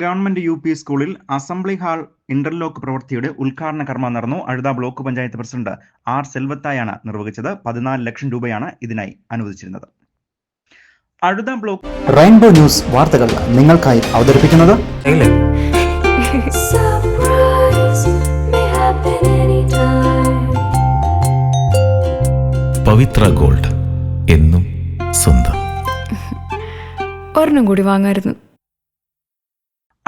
Government U P സ്കൂളിൽ assembly hall interlock പ്രവൃത്തിയുടെ ഉദ്ഘാടന കർമ്മം നടന്നു. Azhutha block panchayat president R സെൽവത്തായാണ് നിർവഹിച്ചത്. പതിനാല് ലക്ഷം രൂപയാണ് ഇതിനായി അനുവദിച്ചിരുന്നത്. അഴുത ബ്ലോക്ക് റെയിൻബോ ന്യൂസ് വാർത്തകൾ നിങ്ങൾക്കായി അവതരിപ്പിക്കുന്നത്. പവിത്ര ഗോൾഡ് എന്നും സ്വന്തം. ഒരെണ്ണം കൂടി വാങ്ങായിരുന്നു.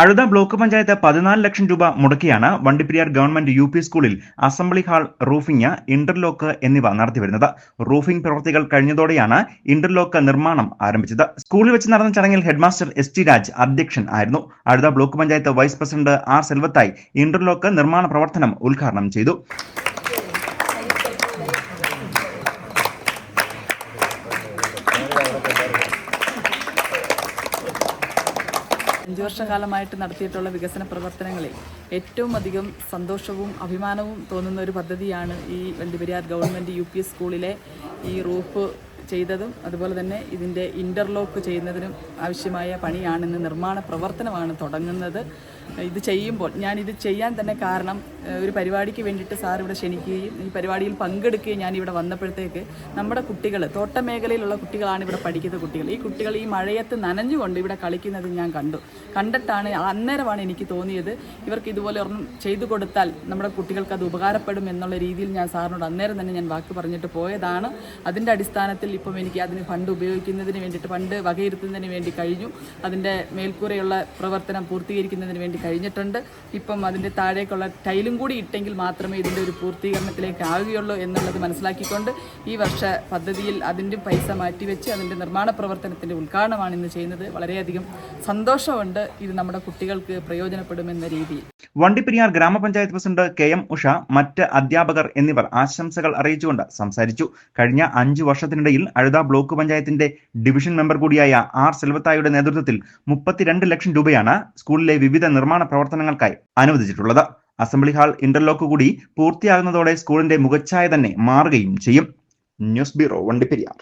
അഴുത ബ്ലോക്ക് പഞ്ചായത്ത് പതിനാല് ലക്ഷം രൂപ മുടക്കിയാണ് വണ്ടിപ്പെരിയാർ ഗവൺമെന്റ് യു പി സ്കൂളിൽ അസംബ്ലി ഹാൾ റൂഫിംഗ് ഇന്റർലോക്ക് എന്നിവ നടത്തിവരുന്നത്. റൂഫിംഗ് പ്രവൃത്തികൾ കഴിഞ്ഞതോടെയാണ് ഇന്റർലോക്ക് നിർമ്മാണം ആരംഭിച്ചത്. സ്കൂളിൽ വെച്ച് നടന്ന ചടങ്ങിൽ ഹെഡ്മാസ്റ്റർ എസ് ടി രാജ് അധ്യക്ഷൻ ആയിരുന്നു. Azhutha block panchayat vice president R സെൽവത്തായി interlock നിർമ്മാണ പ്രവർത്തനം ഉദ്ഘാടനം ചെയ്തു. അഞ്ചു വർഷകാലമായിട്ട് നടത്തിയിട്ടുള്ള വികസന പ്രവർത്തനങ്ങളിൽ ഏറ്റവും അധികം സന്തോഷവും അഭിമാനവും തോന്നുന്ന ഒരു പദ്ധതിയാണ് ഈ വണ്ടിപെരിയാർ ഗവൺമെന്റ് യു പി സ്കൂളിലെ ഈ റൂഫ് ചെയ്തതും അതുപോലെ തന്നെ ഇതിന്റെ ഇന്റർലോക്ക് ചെയ്യുന്നതിനും ആവശ്യമായ പണിയാണെന്ന് നിർമ്മാണ പ്രവർത്തനമാണ് തുടങ്ങുന്നത്. ഇത് ചെയ്യുമ്പോൾ ഞാനിത് ചെയ്യാൻ തന്നെ കാരണം ഒരു പരിപാടിക്ക് വേണ്ടിയിട്ട് സാർ ഇവിടെ ക്ഷണിക്കുകയും ഈ പരിപാടിയിൽ പങ്കെടുക്കുകയും ഞാൻ ഇവിടെ വന്നപ്പോഴത്തേക്ക് നമ്മുടെ കുട്ടികൾ തോട്ട മേഖലയിലുള്ള കുട്ടികളാണ് ഇവിടെ പഠിക്കുന്ന കുട്ടികൾ. ഈ കുട്ടികൾ ഈ മഴയത്ത് നനഞ്ഞുകൊണ്ട് ഇവിടെ കളിക്കുന്നത് ഞാൻ കണ്ടു. കണ്ടിട്ടാണ് അന്നേരമാണ് എനിക്ക് തോന്നിയത് ഇവർക്ക് ഇതുപോലെ ഒരെണ്ണം ചെയ്തു കൊടുത്താൽ നമ്മുടെ കുട്ടികൾക്ക് അത് ഉപകാരപ്പെടും എന്നുള്ള രീതിയിൽ ഞാൻ സാറിനോട് അന്നേരം തന്നെ ഞാൻ വാക്ക് പറഞ്ഞിട്ട് പോയതാണ്. അതിന്റെ അടിസ്ഥാനത്തിൽ ഇപ്പം എനിക്ക് അതിന് ഫണ്ട് ഉപയോഗിക്കുന്നതിന് വേണ്ടിയിട്ട് ഫണ്ട് വകയിരുത്തുന്നതിന് വേണ്ടി കഴിഞ്ഞു. അതിന്റെ മേൽക്കൂരയുള്ള പ്രവർത്തനം പൂർത്തീകരിക്കുന്നതിന് വേണ്ടി കഴിഞ്ഞിട്ടുണ്ട്. ഇപ്പം അതിന്റെ താഴേക്കുള്ള ടൈലും കൂടി ഇട്ടെങ്കിൽ മാത്രമേ ഇതിന്റെ ഒരു പൂർത്തീകരണത്തിലേക്ക് ആവുകയുള്ളൂ എന്നുള്ളത് മനസ്സിലാക്കിക്കൊണ്ട് ഈ വർഷ പദ്ധതിയിൽ അതിന്റെ പൈസ മാറ്റിവെച്ച് അതിന്റെ നിർമ്മാണ പ്രവർത്തനത്തിന്റെ ഉദ്ഘാടനമാണ് ഇന്ന് ചെയ്യുന്നത്. വളരെയധികം സന്തോഷമുണ്ട് ഇത് നമ്മുടെ കുട്ടികൾക്ക് പ്രയോജനപ്പെടുമെന്ന രീതിയിൽ. വണ്ടിപ്പെരിയാർ ഗ്രാമപഞ്ചായത്ത് പ്രസിഡന്റ് കെ എം ഉഷ മറ്റ് അധ്യാപകർ എന്നിവർ ആശംസകൾ അറിയിച്ചുകൊണ്ട് സംസാരിച്ചു. കഴിഞ്ഞ അഞ്ചു വർഷത്തിനിടയിൽ അഴുത ബ്ലോക്ക് പഞ്ചായത്തിന്റെ ഡിവിഷൻ മെമ്പർ കൂടിയായ ആർ സെൽവത്തായുടെ നേതൃത്വത്തിൽ മുപ്പത്തിരണ്ട് ലക്ഷം രൂപയാണ് സ്കൂളിലെ വിവിധ നിർമ്മാണ പ്രവർത്തനങ്ങൾക്കായി അനുവദിച്ചിട്ടുള്ളത്. അസംബ്ലി ഹാൾ ഇന്റർലോക്ക് കൂടി പൂർത്തിയാകുന്നതോടെ സ്കൂളിന്റെ മുഖച്ഛായ തന്നെ മാറുകയും ചെയ്യും. News bureau Vandiperiyar.